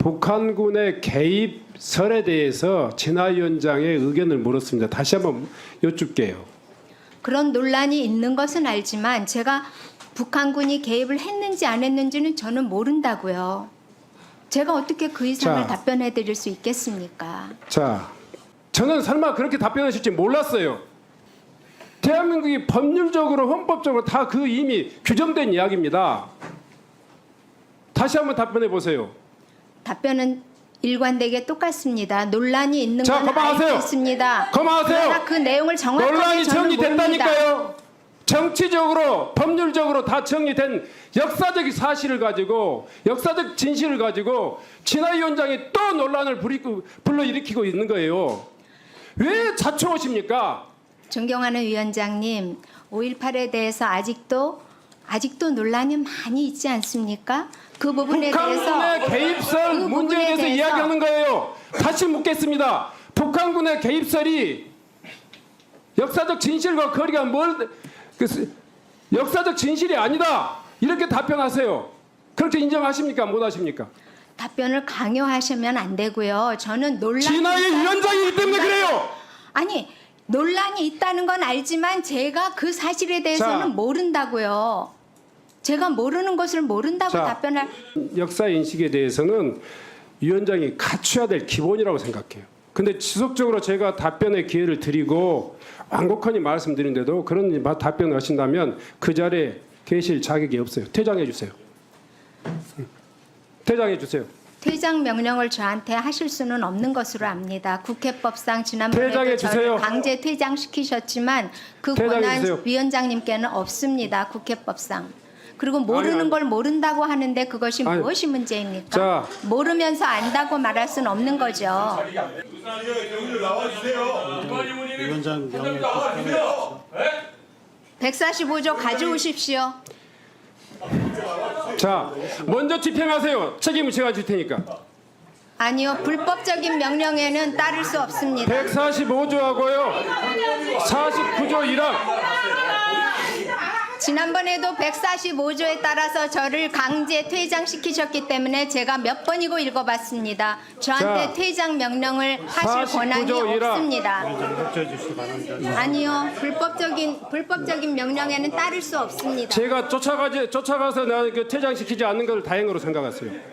북한군의 개입설에 대해서 진화 위원장의 의견을 물었습니다. 다시 한번 여쭙게요. 그런 논란이 있는 것은 알지만 제가 북한군이 개입을 했는지 안 했는지는 저는 모른다고요. 제가 어떻게 그 이상을 자. 답변해 드릴 수 있겠습니까? 자, 저는 설마 그렇게 답변하실지 몰랐어요. 대한민국이 법률적으로 헌법적으로 다 그 이미 규정된 이야기입니다. 다시 한번 답변해 보세요. 답변은 일관되게 똑같습니다. 논란이 있는 자, 건 있습니다. 그만하세요. 그러나 그 내용을 정확하게 논란이 저는 모릅니다. 정리됐다니까요. 정치적으로 법률적으로 다 정리된 역사적 사실을 가지고 역사적 진실을 가지고 진화 위원장이 또 논란을 부리고 불러일으키고 있는 거예요. 왜 자초하십니까? 존경하는 위원장님, 5.18에 대해서 아직도 아직도 논란이 많이 있지 않습니까? 그 부분에 북한군의 대해서 개입설 그 문제에 부분에 대해서 대해서 이야기하는 거예요. 다시 묻겠습니다. 북한군의 개입설이 역사적 진실과 거리가 멀 그, 스- 역사적 진실이 아니다. 이렇게 답변하세요. 그렇게 인정하십니까? 못 하십니까? 답변을 강요하시면 안 되고요. 저는 논란 진화의 위원장이기 때문에 그래요. 아니 논란이 있다는 건 알지만 제가 그 사실에 대해서는 자. 모른다고요. 제가 모르는 것을 모른다고 자. 답변할 역사 인식에 대해서는 위원장이 갖춰야 될 기본이라고 생각해요. 근데 지속적으로 제가 답변의 기회를 드리고 완곡하니 말씀드린데도 그런 마- 답변을 하신다면 그 자리에 계실 자격이 없어요. 퇴장해 주세요. 응. 퇴장해 주세요. 퇴장 명령을 저한테 하실 수는 없는 것으로 압니다. 국회법상 주세요. 저를 강제 퇴장시키셨지만 그 권한. 위원장님께는 없습니다. 국회법상. 그리고 모르는 아니, 아니. 걸 모른다고 하는데 그것이 아니. 무엇이 문제입니까? 자. 모르면서 안다고 말할 수는 없는 거죠. 위원장 명예 145조 가져오십시오. 자, 먼저 집행하세요. 책임을 제가 질 테니까. 아니요, 불법적인 명령에는 따를 수 없습니다. 145조하고요. 49조 1항. 지난번에도 145조에 따라서 저를 강제 퇴장시키셨기 때문에 제가 몇 번이고 읽어봤습니다. 저한테 자, 퇴장 명령을 하실 49조 권한이 일항. 없습니다. 협조해 주시기 바랍니다. 아니요, 불법적인 불법적인 명령에는 따를 수 없습니다. 제가 쫓아가지 쫓아가서 나그 퇴장시키지 않는 것을 다행으로 생각했어요.